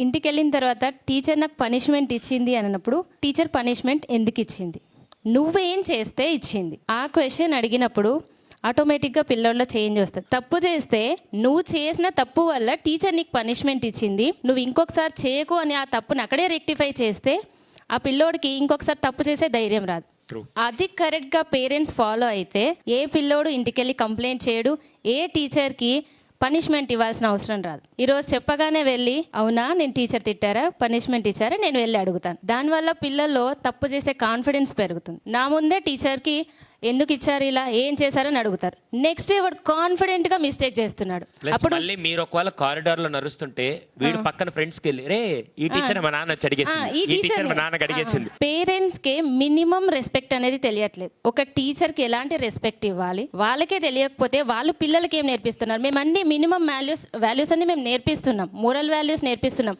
ఇంటికి వెళ్ళిన తర్వాత టీచర్ నాకు పనిష్మెంట్ ఇచ్చింది అని అన్నప్పుడు టీచర్ పనిష్మెంట్ ఎందుకు ఇచ్చింది? నువ్వేం చేస్తే ఇచ్చింది? ఆ క్వశ్చన్ అడిగినప్పుడు ఆటోమేటిక్గా పిల్లోళ్ళలో చేంజ్ వస్తుంది. తప్పు చేస్తే నువ్వు చేసిన తప్పు వల్ల టీచర్ నీకు పనిష్మెంట్ ఇచ్చింది. నువ్వు ఇంకొకసారి చేయకు అని ఆ తప్పుని అక్కడే రెక్టిఫై చేస్తే ఆ పిల్లోడికి ఇంకొకసారి తప్పు చేసే ధైర్యం రాదు. అది కరెక్ట్గా పేరెంట్స్ ఫాలో అయితే ఏ పిల్లోడు ఇంటికెళ్ళి కంప్లైంట్ చేయడు ఏ టీచర్కి పనిష్మెంట్ ఇవ్వాల్సిన అవసరం రాదు. ఈరోజు చెప్పగానే వెళ్ళి అవునా నేను టీచర్ తిట్టారా? పనిష్మెంట్ ఇచ్చారా? నేను వెళ్ళి అడుగుతాను. దానివల్ల పిల్లల్లో తప్పు చేసే కాన్ఫిడెన్స్ పెరుగుతుంది. నా ముందే టీచర్కి ఎందుకు ఇచ్చారు ఇలా? ఏం చేశారని అడుగుతారు. నెక్స్ట్ వాడు కాన్ఫిడెంట్గా మిస్టేక్ చేస్తున్నాడు. అప్పుడు మళ్ళీ మీరు ఒకవేళ కారిడార్లో నడుస్తుంటే వీడు పక్కన ఫ్రెండ్స్కి వెళ్ళి రే ఈ టీచర్ మా నాన్న వచ్చి అడిగేసింది. ఈ ఈ టీచర్ మా నాన్నకి అడిగేసింది. పేరెంట్స్కి మినిమం రెస్పెక్ట్ అనేది తెలియట్లేదు. ఒక టీచర్కి ఎలాంటి రెస్పెక్ట్ ఇవ్వాలి? వాళ్ళకే తెలియకపోతే వాళ్ళు పిల్లలకి ఏం నేర్పిస్తున్నారు? మేము అన్ని మినిమం వాల్యూస్ వాల్యూస్ అన్ని మేము నేర్పిస్తున్నాం. Moral values నేర్పిస్తున్నాం.